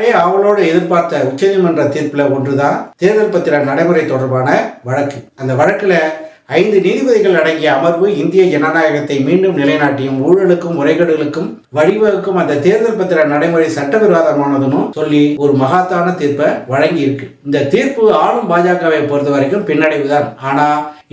அதே அவளோடு எதிர்பார்த்த உச்சநீதிமன்ற தீர்ப்புல ஒன்றுதான் தேர்தல் பத்திர நடைமுறை தொடர்பான வழக்கு. அந்த வழக்குல ஐந்து நீதிபதிகள் அடங்கிய அமர்வு இந்திய ஜனநாயகத்தை மீண்டும் நிலைநாட்டியும் ஊழலுக்கும் முறைகேடுகளுக்கும் வழிவகுக்கும் அந்த தேர்தல் பத்திர நடைமுறை சட்டவிரோதமானதுன்னு சொல்லி ஒரு மகாத்தான தீர்ப்பை வழங்கியிருக்கு. இந்த தீர்ப்பு ஆளும் பாஜகவை பொறுத்த வரைக்கும் பின்னடைவுதான். ஆனா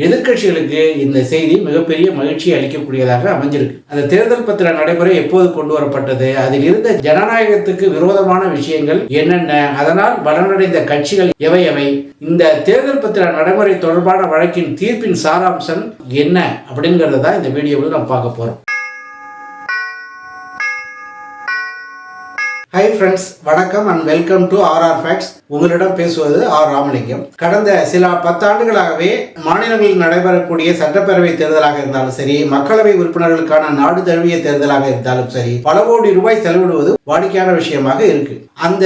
எதிர்க்கட்சிகளுக்கு இந்த செய்தி மிகப்பெரிய மகிழ்ச்சி அளிக்கக்கூடியதாக அமைஞ்சிருக்கு. அந்த தேர்தல் பத்திர நடைமுறை எப்போது கொண்டு வரப்பட்டது? அதில் இருந்த ஜனநாயகத்துக்கு விரோதமான விஷயங்கள் என்னென்ன? அதனால் பலனடைந்த கட்சிகள் எவை எவை? இந்த தேர்தல் பத்திர நடைமுறை தொடர்பான வழக்கின் தீர்ப்பின் சாராம்சம் என்ன? அப்படிங்கறத தான் இந்த வீடியோவில் நம்ம பார்க்க போறோம். ஹை ஃப்ரெண்ட்ஸ் வணக்கம் and welcome to RR facts உங்களிடம் பேசுவது ஆர். ராமலிங்கம். கடந்த சில பத்தாண்டுகளாகவே மாநிலங்களில் நடைபெறக்கூடிய சட்டப்பேரவை தேர்தலாக இருந்தாலும் சரி மக்களவை உறுப்பினர்களுக்கான நாடு தழுவிய தேர்தலாக இருந்தாலும் சரி பல கோடி ரூபாய் செலவிடுவது வாடிக்கையான விஷயமாக இருக்கு. அந்த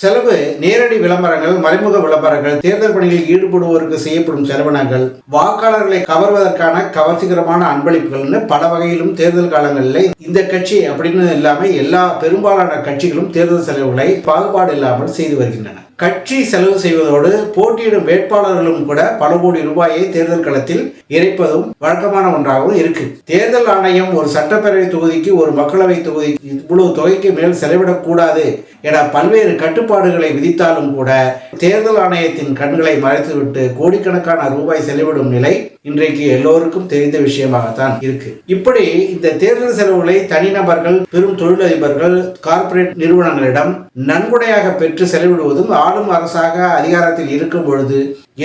செலவு நேரடி விளம்பரங்கள் மறைமுக விளம்பரங்கள் தேர்தல் பணிகளில் ஈடுபடுவோருக்கு செய்யப்படும் செலவினங்கள் வாக்காளர்களை கவர்வதற்கான கவர்ச்சிகரமான அன்பளிப்புகள்னு பல வகையிலும் தேர்தல் காலங்களில் இந்த கட்சி அப்படின்னு இல்லாமல் எல்லா பெரும்பாலான கட்சிகளும் தேர்தல் செலவுகளை பாகுபாடு இல்லாமல் செய்து வருகின்றன. கட்சி செலவு செய்வதோடு போட்டியிடும் வேட்பாளர்களும் கூட பல கோடி ரூபாயை தேர்தல் களத்தில் இறைப்பதும் வழக்கமான ஒன்றாகவும் இருக்கு. தேர்தல் ஆணையம் ஒரு சட்டப்பேரவை தொகுதிக்கு ஒரு மக்களவை தொகுதிக்கு இவ்வளவு தொகைக்கு மேல் செலவிடக்கூடாது என பல்வேறு கட்டுப்பாடுகளை விதித்தாலும் கூட தேர்தல் ஆணையத்தின் கண்களை மறைத்துவிட்டு கோடிக்கணக்கான ரூபாய் செலவிடும் நிலை இன்றைக்கு எல்லோருக்கும் தெரிந்த விஷயமாகத்தான் இருக்கு. இப்படி இந்த தேர்தல் செலவுகளை தனிநபர்கள் பெரும் தொழிலதிபர்கள் கார்ப்பரேட் நிறுவனங்களிடம் நன்கொடையாக பெற்று செலவிடுவதும் ஆளும் அரசாக அதிகாரத்தில் இருக்கும் பொழுது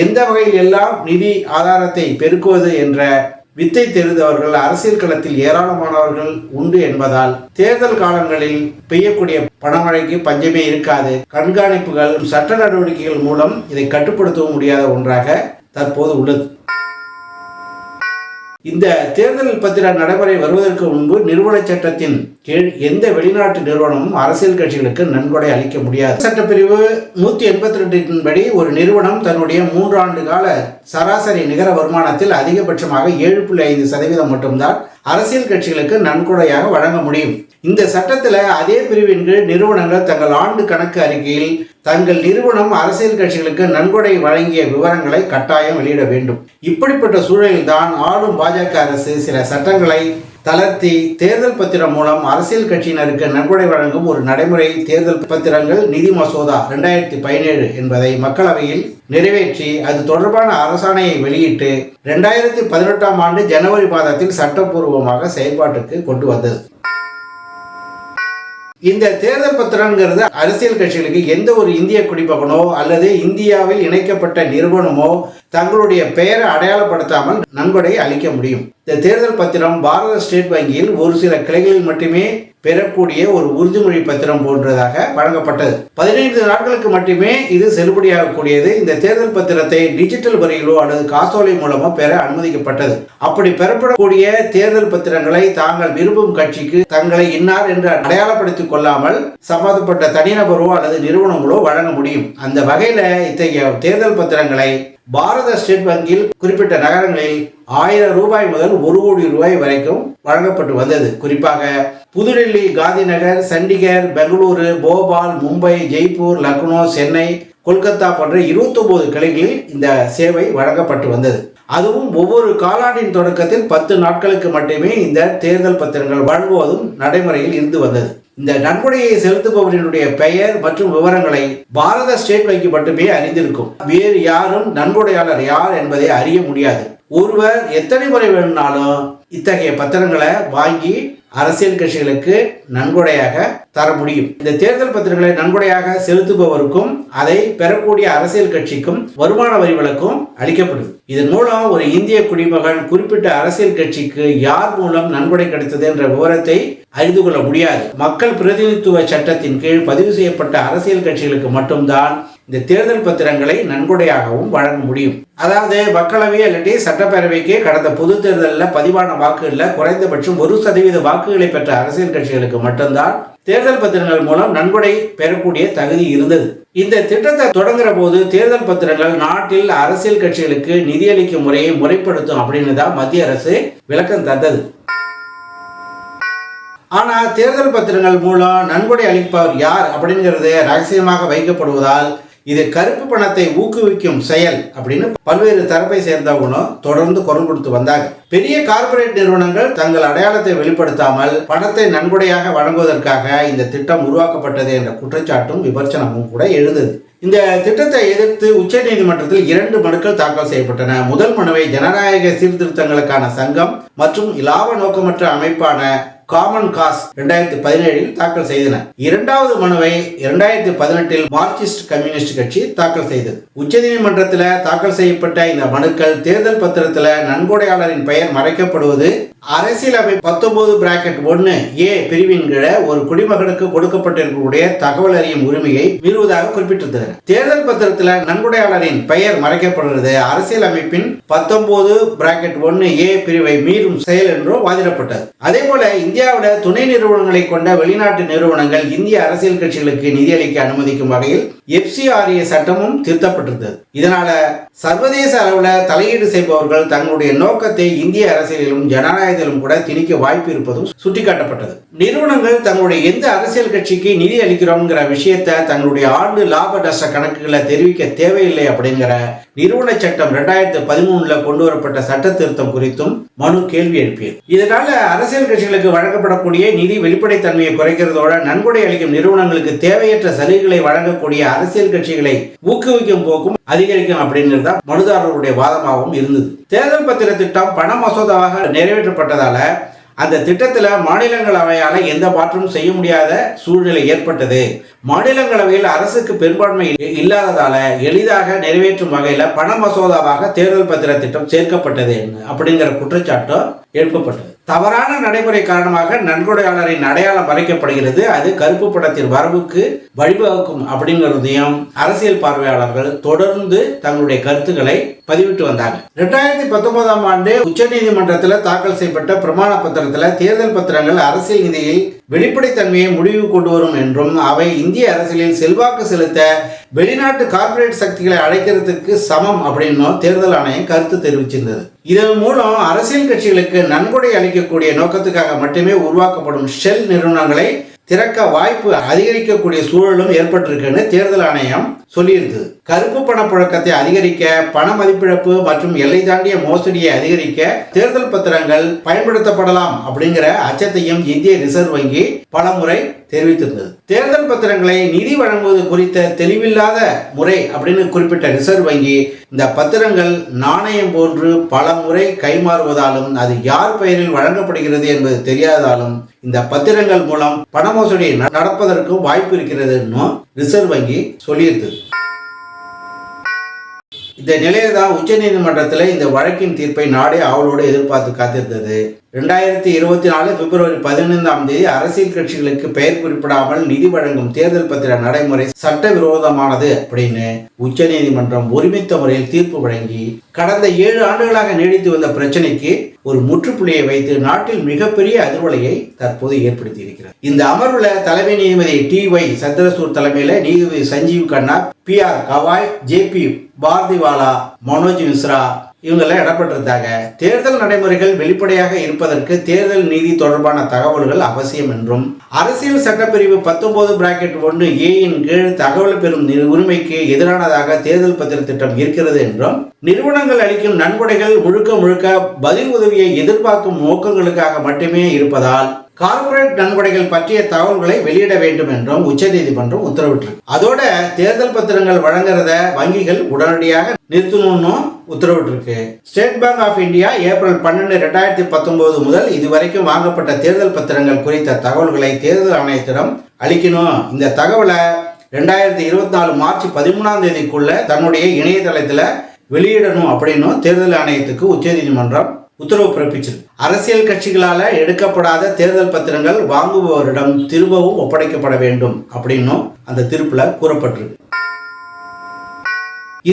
எந்த வகையில் எல்லாம் நிதி ஆதாரத்தை பெருக்குவது என்ற வித்தை தெரிந்தவர்கள் அரசியல் களத்தில் ஏராளமானவர்கள் உண்டு என்பதால் தேர்தல் காலங்களில் பெய்யக்கூடிய பணமழைக்கு பஞ்சமே இருக்காது. கண்காணிப்புகள் சட்ட நடவடிக்கைகள் மூலம் இதை கட்டுப்படுத்தவும் முடியாத ஒன்றாக தற்போது உள்ளது. இந்த தேர்தல் பத்திர நடைமுறை வருவதற்கு முன்பு நிறுவன சட்டத்தின் கீழ் எந்த வெளிநாட்டு நிறுவனமும் அரசியல் கட்சிகளுக்கு நன்கொடை அளிக்க முடியாது. சட்டப்பிரிவு நூத்தி எண்பத்தி ரெண்டின் படி ஒரு நிறுவனம் தன்னுடைய மூன்றாண்டு கால சராசரி நிகர வருமானத்தில் அதிகபட்சமாக ஏழு புள்ளி ஐந்து சதவீதம் மட்டும்தான் அரசியல் கட்சிகளுக்கு நன்கொடையாக வழங்க முடியும். இந்த சட்டத்தில் அதே பிரிவின் கீழ் நிறுவனங்கள் தங்கள் ஆண்டு கணக்கு அறிக்கையில் தங்கள் நிறுவனம் அரசியல் கட்சிகளுக்கு நன்கொடை வழங்கிய விவரங்களை கட்டாயம் வெளியிட வேண்டும். இப்படிப்பட்ட சூழலில்தான் ஆளும் பாஜக அரசு சில சட்டங்களை தளர்த்தி தேர்தல் பத்திரம் மூலம் அரசியல் கட்சியினருக்கு நன்கொடை வழங்கும் ஒரு நடைமுறை தேர்தல் பத்திரங்கள் நிதி மசோதா இரண்டாயிரத்தி பதினேழு என்பதை மக்களவையில் நிறைவேற்றி அது தொடர்பான அரசாணையை வெளியிட்டு இரண்டாயிரத்தி பதினெட்டாம் ஆண்டு ஜனவரி மாதத்தில் சட்டப்பூர்வமாக செயல்பாட்டுக்கு கொண்டு வந்தது. இந்த தேர்தல் பத்திரங்கிறது அரசியல் கட்சிகளுக்கு எந்த ஒரு இந்திய குடிமகனோ அல்லது இந்தியாவில் இணைக்கப்பட்ட நிறுவனமோ தங்களுடைய பெயரை அடையாளப்படுத்தாமல் நன்கொடை அளிக்க முடியும். இந்த தேர்தல் பத்திரம் பாரத ஸ்டேட் வங்கியில் ஒரு சில கிளைகளில் மட்டுமே பெறக்கூடிய ஒரு உறுதிமொழி பத்திரம் போன்றதாக வழங்கப்பட்டது. பதினைந்து நாட்களுக்கு மட்டுமே இது செல்லுபடியாகக்கூடியது. இந்த தேர்தல் பத்திரத்தை டிஜிட்டல் வரியிலோ அல்லது காசோலை மூலமோ பெற அனுமதிக்கப்பட்டது. அப்படி பெறப்படக்கூடிய தேர்தல் பத்திரங்களை தாங்கள் விரும்பும் கட்சிக்கு தங்களை இன்னார் என்று அடையாளப்படுத்திக் கொள்ளாமல் சம்பந்தப்பட்ட தனிநபரோ அல்லது நிறுவனங்களோ வழங்க முடியும். அந்த வகையில இத்தகைய தேர்தல் பத்திரங்களை பாரத ஸ்டேட் வங்கியில் குறிப்பிட்ட நகரங்களில் ஆயிரம் ரூபாய் முதல் ஒரு கோடி ரூபாய் வரைக்கும் வழங்கப்பட்டு வந்தது. குறிப்பாக புதுடெல்லி காந்திநகர் சண்டிகர் பெங்களூரு போபால் மும்பை ஜெய்ப்பூர் லக்னோ சென்னை கொல்கத்தா போன்ற இருபத்தொன்பது கிளைகளில் இந்த சேவை வழங்கப்பட்டு வந்தது. அதுவும் ஒவ்வொரு காலாண்டின் தொடக்கத்தில் பத்து நாட்களுக்கு மட்டுமே இந்த தேர்தல் பத்திரங்கள் வழங்குவதும் நடைமுறையில் இருந்து வந்தது. இந்த நன்கொடையை செலுத்துபவரினுடைய பெயர் மற்றும் விவரங்களை பாரத ஸ்டேட் வங்கி மட்டுமே அறிந்திருக்கும். வேறு யாரும் நன்கொடையாளர் யார் என்பதை அறிய முடியாது. ஒருவர் எத்தனை முறை வேணும்னாலும் இத்தகைய பத்திரங்களை வாங்கி அரசியல் கட்சிகளுக்கு நன்கொடையாக தர முடியும். இந்த தேர்தல் பத்திரங்களை நன்கொடையாக செலுத்துபவருக்கும் அதை பெறக்கூடிய அரசியல் கட்சிக்கும் வருமான வரி விலக்கும் அளிக்கப்படும். இதன் மூலம் ஒரு இந்திய குடிமகன் குறிப்பிட்ட அரசியல் கட்சிக்கு யார் மூலம் நன்கொடை கிடைத்தது என்ற விவரத்தை அறிந்து கொள்ள முடியாது. மக்கள் பிரதிநிதித்துவ சட்டத்தின் கீழ் பதிவு செய்யப்பட்ட அரசியல் கட்சிகளுக்கு மட்டும்தான் இந்த தேர்தல் பத்திரங்களை நன்கொடையாகவும் வழங்க முடியும். அதாவது மக்களவை அல்லது சட்டப்பேரவைக்கு கடந்த பொது தேர்தலில் பதிவான வாக்குகளில் குறைந்தபட்சம் ஒரு சதவீத வாக்குகளை பெற்ற அரசியல் கட்சிகளுக்கு மட்டும்தான் தேர்தல் பத்திரங்கள் மூலம் நன்கொடை பெறக்கூடிய தகுதி இருந்தது. இந்த திட்டத்தை தொடங்குற போது தேர்தல் பத்திரங்கள் நாட்டில் அரசியல் கட்சிகளுக்கு நிதியளிக்கும் முறையை முறைப்படுத்தும் அப்படின்னு தான் மத்திய அரசு விளக்கம் தந்தது. ஆனா தேர்தல் பத்திரங்கள் மூலம் நன்கொடை அளிப்பவர் யார் அப்படிங்கிறது ரகசியமாக வைக்கப்படுவதால் இது கருப்பு பணத்தை ஊக்குவிக்கும் செயல் அப்படின்னு பல்வேறு தரப்பை சேர்ந்தவங்களும் தொடர்ந்து குரல் கொடுத்து வந்தாங்க. பெரிய கார்ப்பரேட் நிறுவனங்கள் தங்கள் அடையாளத்தை வெளிப்படுத்தாமல் பணத்தை நன்கொடையாக வழங்குவதற்காக இந்த திட்டம் உருவாக்கப்பட்டது என்ற குற்றச்சாட்டும் விமர்சனமும் கூட எழுந்தது. இந்த திட்டத்தை எதிர்த்து உச்சநீதிமன்றத்தில் இரண்டு மனுக்கள் தாக்கல் செய்யப்பட்டன. முதல் மனுவை ஜனநாயக சீர்திருத்தங்களுக்கான சங்கம் மற்றும் இலாப நோக்கமற்ற அமைப்பான காமன் காஸ் இரண்டாயிரத்தி பதினேழில் தாக்கல் செய்தன. இரண்டாவது மனுவை இரண்டாயிரத்தி பதினெட்டில் மார்க்சிஸ்ட் கம்யூனிஸ்ட் கட்சி தாக்கல் செய்தது. உச்சநீதிமன்றத்தில் தாக்கல் செய்யப்பட்ட இந்த மனுக்கள் தேர்தல் பத்திரத்தில் நன்கொடையாளரின் பெயர் மறைக்கப்படுவது அரசியலமைப்பு பத்தொன்பது பிராக்கெட் ஒன்று ஏ பிரிவின் கீழே ஒரு குடிமகனுக்கு கொடுக்கப்பட்டிருக்கக்கூடிய தகவல் அறியும் உரிமையை மீறுவதாக குறிப்பிட்டிருந்தனர். தேர்தல் பத்திரத்தில் நன்கொடையாளரின் பெயர் மறைக்கப்படுகிறது அரசியலமைப்பின் பத்தொன்பது பிராக்கெட் ஒன்னு ஏ பிரிவை மீறும் செயல் என்றும் வாதிடப்பட்டது. அதே போல இந்தியாவில் துணை நிறுவனங்களை கொண்ட வெளிநாட்டு நிறுவனங்கள் இந்திய அரசியல் கட்சிகளுக்கு நிதியளிக்க அனுமதிக்கும் வகையில் எஃப்சிஆர்ஏ சட்டமும் திருத்தப்பட்டிருந்தது. இதனால சர்வதேச அளவில் தலையீடு செய்பவர்கள் தங்களுடைய நோக்கத்தை இந்திய அரசியலிலும் ஜனநாயகத்திலும் கூட திணிக்க வாய்ப்பு இருப்பதும் சுட்டிக்காட்டப்பட்டது. நிறுவனங்கள் தங்களுடைய எந்த அரசியல் கட்சிக்கு நிதி அளிக்கிறோம்ங்கிற விஷயத்தை தங்களுடைய ஆண்டு லாப நஷ்ட கணக்குகளை தெரிவிக்க தேவையில்லை அப்படிங்கிற நிறுவன சட்டம் ரெண்டாயிரத்தி பதிமூணுல கொண்டு வரப்பட்ட சட்ட திருத்தம் குறித்தும் மனு கேள்வி எழுப்பியது. இதனால அரசியல் கட்சிகளுக்கு வழங்க வழங்கப்படக்கூடிய நிதி வெளிப்படைத்தன்மையை குறைக்கிறதோட நன்கொடை அளிக்கும் நிறுவனங்களுக்கு தேவையற்ற சலுகைகளை வழங்கக்கூடிய அரசியல் கட்சிகளை ஊக்குவிக்கும் போக்கும் அதிகரிக்கும் அப்படிங்கிறது தான் மனுதாரர்களுடைய வாதமாகவும் இருந்தது. தேர்தல் பத்திர திட்டம் பண மசோதாவாக நிறைவேற்றப்பட்டதால அந்த திட்டத்தில் மாநிலங்களவையால் எந்த மாற்றமும் செய்ய முடியாத சூழ்நிலை ஏற்பட்டது. மாநிலங்களவையில் அரசுக்கு பெரும்பான்மை இல்லாததால எளிதாக நிறைவேற்றும் வகையில் பண மசோதாவாக தேர்தல் பத்திர திட்டம் சேர்க்கப்பட்டது அப்படிங்கிற குற்றச்சாட்டும் எழுப்பப்பட்டது. தவறான நடைமுறை காரணமாக நன்கொடையாளரின் அடையாளம் மறைக்கப்படுகிறது அது கருப்பு படத்தின் வரவுக்கு வழிவகுக்கும் அப்படிங்கிறதையும் அரசியல் பார்வையாளர்கள் தொடர்ந்து தங்களுடைய கருத்துக்களை பதிவிட்டு வந்தாங்க. ரெண்டாயிரத்தி பத்தொன்பதாம் ஆண்டு உச்சநீதிமன்றத்தில் தாக்கல் செய்யப்பட்ட பிரமாண பத்திரத்தில் தேர்தல் பத்திரங்கள் அரசியல் நிதியில் வெளிப்படைத்தன்மையை முடிவு கொண்டு வரும் என்றும் அவை இந்திய அரசியலில் செல்வாக்கு செலுத்த வெளிநாட்டு கார்ப்பரேட் சக்திகளை அழைக்கிறதுக்கு சமம் அப்படின்னும் தேர்தல் ஆணையம் கருத்து தெரிவிச்சிருந்தது. இதன் மூலம் அரசியல் கட்சிகளுக்கு நன்கொடை அளிக்கக்கூடிய நோக்கத்துக்காக மட்டுமே உருவாக்கப்படும் ஷெல் நிறுவனங்களை திறக்க வாய்ப்பு அதிகரிக்கக்கூடிய சூழலும் ஏற்பட்டிருக்குன்னு தேர்தல் ஆணையம் சொல்லியிருந்தது. கருப்பு பணப்புழக்கத்தை அதிகரிக்க பண மதிப்பிழப்பு மற்றும் எல்லை தாண்டிய மோசடியை அதிகரிக்க தேர்தல் பத்திரங்கள் பயன்படுத்தப்படலாம் அப்படிங்கிற அச்சத்தையும் இந்திய ரிசர்வ் வங்கி பலமுறை தெரிவித்திருந்தது. தேர்தல் பத்திரங்களை நிதி வழங்குவது குறித்த தெளிவில்லாத முறை அப்படின்னு குறிப்பிட்ட ரிசர்வ் வங்கி இந்த பத்திரங்கள் நாணயம் போன்று பல முறை கைமாறுவதாலும் அது யார் பெயரில் வழங்கப்படுகிறது என்பது தெரியாததாலும் இந்த பத்திரங்கள் மூலம் பண மோசடி நடப்பதற்கும் வாய்ப்பு இருக்கிறதுன்னு ரிசர்வ் வங்கி சொல்லியிருந்தது. இந்த நிலையில்தான் உச்ச உச்சநீதிமன்றத்தில் இந்த வழக்கின் தீர்ப்பை நாடே ஆவலோடு எதிர்பார்த்து காத்திருந்தது. ரெண்டாயிரத்தி இருபத்தி நாலு பிப்ரவரி பதினைந்தாம் தேதி அரசியல் கட்சிகளுக்கு பெயர் குறிப்பிடாமல் நிதி வழங்கும் தேர்தல் பத்திர நடைமுறை சட்டவிரோதமானது அப்படின்னு உச்ச நீதிமன்றம் ஒருமித்த முறையில் தீர்ப்பு வழங்கி கடந்த ஏழு ஆண்டுகளாக நீடித்து வந்த பிரச்சனைக்கு ஒரு முற்றுப்புள்ளியை வைத்து நாட்டில் மிகப்பெரிய அதிர்வலையை தற்போது ஏற்படுத்தி இருக்கிறது இந்த அமர்வுல தலைமை நீதிபதி டி ஒய் சந்திரசூர் தலைமையில நீதிபதி Sanjiv Khanna B R Gavai J B Pardiwala Manoj Mishra இவங்கெல்லாம் இடம்பெற்றிருந்தாங்க தேர்தல் நடைமுறைகள் வெளிப்படையாக இருப்பதற்கு தேர்தல் நீதி தொடர்பான தகவல்கள் அவசியம் என்றும் அரசியல் சட்டப்பிரிவு பத்தொன்பது பிராக்கெட் ஒன்று ஏயின் கீழ் தகவல் பெறும் உரிமைக்கு எதிரானதாக தேர்தல் பத்திர திட்டம் இருக்கிறது என்றும் நிறுவனங்கள் அளிக்கும் நன்கொடைகள் முழுக்க முழுக்க பதில் உதவியை எதிர்பார்க்கும் நோக்கங்களுக்காக மட்டுமே இருப்பதால் கார்ப்பரேட் நன்கொடைகள் பற்றிய தகவல்களை வெளியிட வேண்டும் என்றும் உச்சநீதிமன்றம் உத்தரவிட்டிருக்கு அதோட தேர்தல் பத்திரங்கள் வழங்குறத வங்கிகள் உடனடியாக நிறுத்தணும்னு உத்தரவிட்டிருக்கு. State Bank of India April பன்னெண்டு ரெண்டாயிரத்தி பத்தொன்பது முதல் இதுவரைக்கும் வாங்கப்பட்ட தேர்தல் பத்திரங்கள் குறித்த தகவல்களை தேர்தல் ஆணையத்திடம் அளிக்கணும். இந்த தகவலை ரெண்டாயிரத்தி இருபத்தி நாலு மார்ச் பதிமூணாம் தேதிக்குள்ள தன்னுடைய இணையதளத்தில் வெளியிடணும் அப்படின்னும் தேர்தல் ஆணையத்துக்கு உச்சநீதிமன்றம் உத்தரவு பிறப்பிச்சது. அரசியல் கட்சிகளால் எடுக்கப்படாத தேர்தல் பத்திரங்கள் வாங்குபவரிடம் திரும்பவும் ஒப்படைக்கப்பட வேண்டும் அப்படின்னும் அந்த தீர்ப்பில் கூறப்பட்டிருக்கு.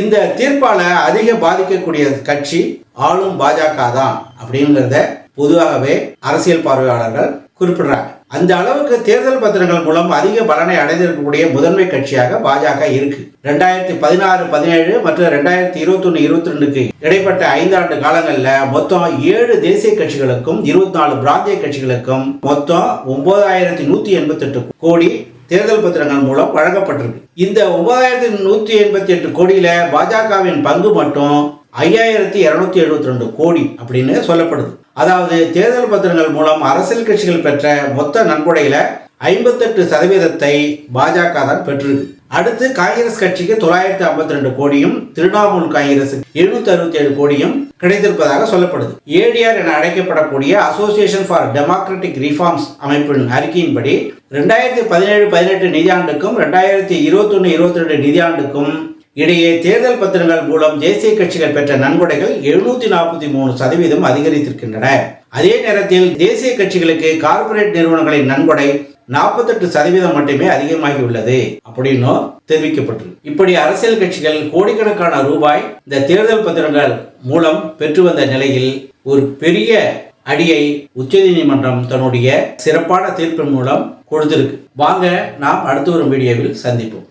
இந்த தீர்ப்பால அதிக பாதிக்கக்கூடிய கட்சி ஆளும் பாஜக தான் அப்படிங்கிறத பொதுவாகவே அரசியல் பார்வையாளர்கள் குறிப்பிடுறாங்க. அந்த அளவுக்கு தேர்தல் பத்திரங்கள் மூலம் அதிக பலனை அடைந்திருக்கக்கூடிய முதன்மை கட்சியாக பாஜக இருக்கு. ரெண்டாயிரத்தி பதினாறு பதினேழு மற்றும் ரெண்டாயிரத்தி இருபத்தி ஒன்று இருபத்தி ரெண்டுக்கு இடைப்பட்ட ஐந்தாண்டு காலங்களில் மொத்தம் ஏழு தேசிய கட்சிகளுக்கும் இருபத்தி நாலு பிராந்திய கட்சிகளுக்கும் மொத்தம் ஒன்பதாயிரத்தி நூத்தி எண்பத்தி எட்டு கோடி தேர்தல் பத்திரங்கள் மூலம் வழங்கப்பட்டிருக்கு. இந்த ஒன்பதாயிரத்தி நூத்தி எண்பத்தி எட்டு கோடியில பாஜகவின் பங்கு மட்டும் ஐயாயிரத்தி இருநூத்தி எழுபத்தி ரெண்டு கோடி அப்படின்னு சொல்லப்படுது. அதாவது தேர்தல் பத்திரங்கள் மூலம் அரசியல் கட்சிகள் பெற்ற மொத்த நன்கொடையில ஐம்பத்தெட்டு சதவீதத்தை பாஜக தான் பெற்றிருக்கு. அடுத்து காங்கிரஸ் கட்சிக்கு தொள்ளாயிரத்தி ஐம்பத்தி ரெண்டு கோடியும் திரிணாமுல் காங்கிரஸ் எழுநூத்தி அறுபத்தி ஏழு கோடியும் கிடைத்திருப்பதாக சொல்லப்படுது. ஏடிஆர் என அழைக்கப்படக்கூடிய அசோசியேஷன் ஃபார் டெமோக்ராட்டிக் ரிஃபார்ம்ஸ் அமைப்பின் அறிக்கையின்படி ரெண்டாயிரத்தி பதினேழு பதினெட்டு நிதியாண்டுக்கும் ரெண்டாயிரத்தி இருபத்தொன்னு இருபத்தி ரெண்டு நிதியாண்டுக்கும் இடையே தேர்தல் பத்திரங்கள் மூலம் தேசிய கட்சிகள் பெற்ற நன்கொடைகள் எழுநூத்தி நாற்பத்தி மூணு சதவீதம் அதிகரித்திருக்கின்றன. அதே நேரத்தில் தேசிய கட்சிகளுக்கு கார்ப்பரேட் நிறுவனங்களின் நன்கொடை நாற்பத்தெட்டு சதவீதம் மட்டுமே அதிகமாகி உள்ளது அப்படின்னும் தெரிவிக்கப்பட்டிருக்கு. இப்படி அரசியல் கட்சிகள் கோடிக்கணக்கான ரூபாய் இந்த தேர்தல் பத்திரங்கள் மூலம் பெற்று வந்த நிலையில் ஒரு பெரிய அடியை உச்சநீதிமன்றம் தன்னுடைய சிறப்பான தீர்ப்பின் மூலம் கொடுத்திருக்கு. வாங்க நாம் அடுத்து ஒரு வீடியோவில் சந்திப்போம்.